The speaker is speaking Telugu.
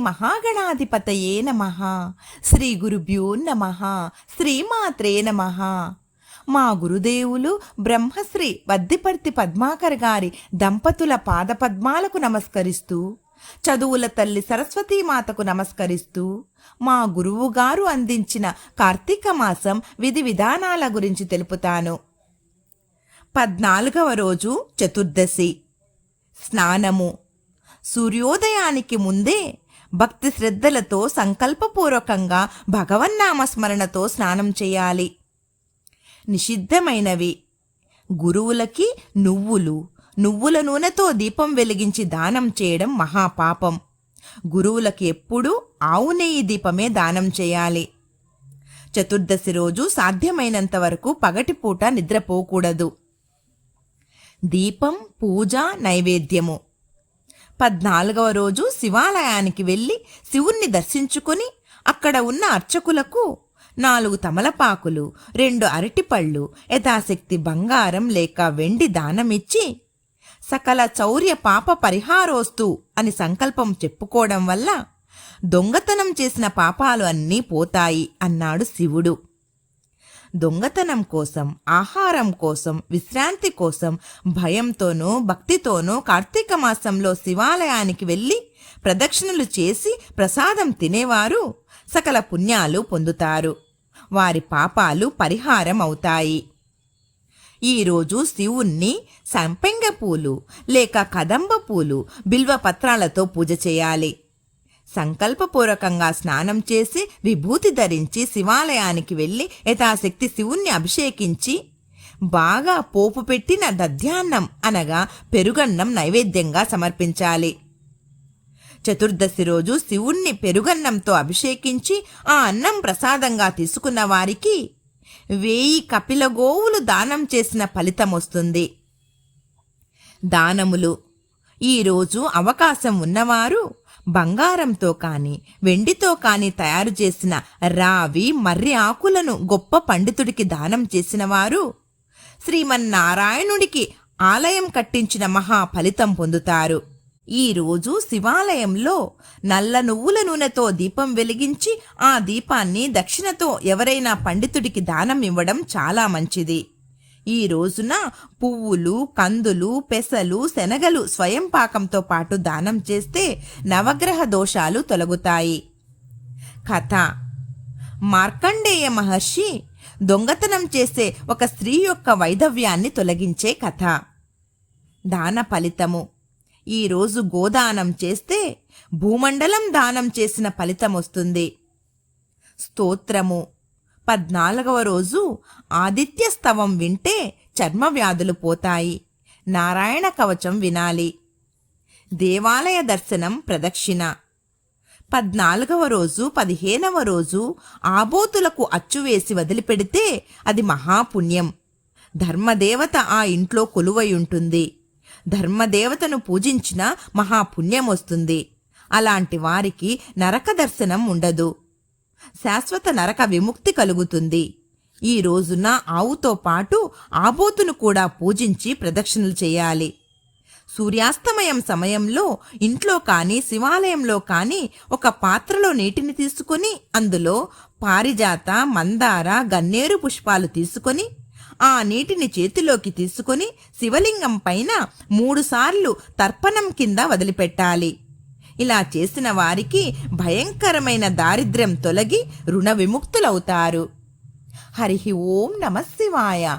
మహాగణాధిపతయే నమ. శ్రీ గురుభ్యో నమ. శ్రీమాత్రే నమ. మా గురుదేవులు బ్రహ్మశ్రీ వద్దిపర్తి పద్మాకర్ గారి దంపతుల పాదపద్మాలకు నమస్కరిస్తూ చదువుల తల్లి సరస్వతీమాతకు నమస్కరిస్తూ మా గురువు గారు అందించిన కార్తీక మాసం విధి విధానాల గురించి తెలుపుతాను. పద్నాలుగవ రోజు చతుర్దశి. స్నానము. సూర్యోదయానికి ముందే భక్తి శ్రద్ధలతో సంకల్పపూర్వకంగా భగవన్నామస్మరణతో స్నానం చేయాలి. నిషిద్ధమైనవి. గురువులకి నువ్వులు నువ్వుల నూనెతో దీపం వెలిగించి దానం చేయడం మహాపాపం. గురువులకి ఎప్పుడూ ఆవు నెయ్యి దీపమే దానం చేయాలి. చతుర్దశి రోజు సాధ్యమైనంత వరకు పగటిపూట నిద్రపోకూడదు. దీపం పూజ నైవేద్యము. పద్నాలుగవ రోజు శివాలయానికి వెళ్ళి శివుణ్ణి దర్శించుకుని అక్కడ ఉన్న అర్చకులకు నాలుగు తమలపాకులు రెండు అరటిపళ్ళు యథాశక్తి బంగారం లేక వెండి దానమిచ్చి సకల చౌర్య పాప పరిహారోస్తు అని సంకల్పం చెప్పుకోవడం వల్ల దొంగతనం చేసిన పాపాలు అన్నీ పోతాయి అన్నాడు శివుడు. దొంగతనం కోసం ఆహారం కోసం విశ్రాంతి కోసం భయంతోనూ భక్తితోనూ కార్తీక మాసంలో శివాలయానికి వెళ్ళి ప్రదక్షిణలు చేసి ప్రసాదం తినేవారు. సకల పుణ్యాలు పొందుతారు. వారి పాపాలు పరిహారం అవుతాయి ఈరోజు శివుణ్ణి సంపెంగ పూలు లేక కదంబ పూలు బిల్వ పత్రాలతో పూజ చేయాలి. సంకల్పపూర్వకంగా స్నానం చేసి విభూతి ధరించి శివాలయానికి వెళ్ళి యథాశక్తి శివుణ్ణి అభిషేకించి బాగా పోపు పెట్టిన దధ్యాన్నం అనగా పెరుగన్నం నైవేద్యంగా సమర్పించాలి. చతుర్దశి రోజు శివుణ్ణి పెరుగన్నంతో అభిషేకించి ఆ అన్నం ప్రసాదంగా తీసుకున్న వారికి వేయి కపిల గోవులు దానం చేసిన ఫలితం వస్తుంది. దానములు. ఈరోజు అవకాశం ఉన్నవారు బంగారంతో కాని వెండితో కాని తయారు చేసిన రావి మర్రి ఆకులను గొప్ప పండితుడికి దానం చేసిన వారు శ్రీమన్నారాయణుడికి ఆలయం కట్టించిన మహా ఫలితం పొందుతారు. ఈ రోజు శివాలయంలో నల్ల నువ్వుల నూనెతో దీపం వెలిగించి ఆ దీపాన్ని దక్షిణతో ఎవరైనా పండితుడికి దానం ఇవ్వడం చాలా మంచిది. ఈ రోజున పువ్వులు కందులు పెసలు శనగలు స్వయం పాకంతో పాటు దానం చేస్తే నవగ్రహ దోషాలు తొలగుతాయి. కథ. మార్కండేయ మహర్షి దొంగతనం చేసే ఒక స్త్రీ యొక్క వైధవ్యాన్ని తొలగించే కథ. దాన ఫలితము. ఈరోజు గోదానం చేస్తే భూమండలం దానం చేసిన ఫలితం వస్తుంది. స్తోత్రము. పద్నాలుగవ రోజు ఆదిత్య స్తవం వింటే చర్మ వ్యాధులు పోతాయి. నారాయణ కవచం వినాలి. దేవాలయ దర్శనం ప్రదక్షిణ. పద్నాలుగవ రోజు పదిహేనవ రోజు ఆబోతులకు అచ్చువేసి వదిలిపెడితే అది మహాపుణ్యం. ధర్మదేవత ఆ ఇంట్లో కొలువై ఉంటుంది ధర్మదేవతను పూజించిన మహాపుణ్యం వస్తుంది. అలాంటి వారికి నరక దర్శనం ఉండదు. శాశ్వత నరక విముక్తి కలుగుతుంది. ఈ రోజున ఆవుతో పాటు ఆబోతును కూడా పూజించి ప్రదక్షిణలు చేయాలి. సూర్యాస్తమయం సమయంలో ఇంట్లో కానీ శివాలయంలో కానీ ఒక పాత్రలో నీటిని తీసుకొని అందులో పారిజాత మందార గన్నేరు పుష్పాలు తీసుకొని ఆ నీటిని చేతిలోకి తీసుకొని శివలింగం పైన మూడుసార్లు తర్పణం కింద వదిలిపెట్టాలి. ఇలా చేసిన వారికి భయంకరమైన దారిద్ర్యం తొలగి రుణ విముక్తులవుతారు. హరి ఓం నమ శివాయ.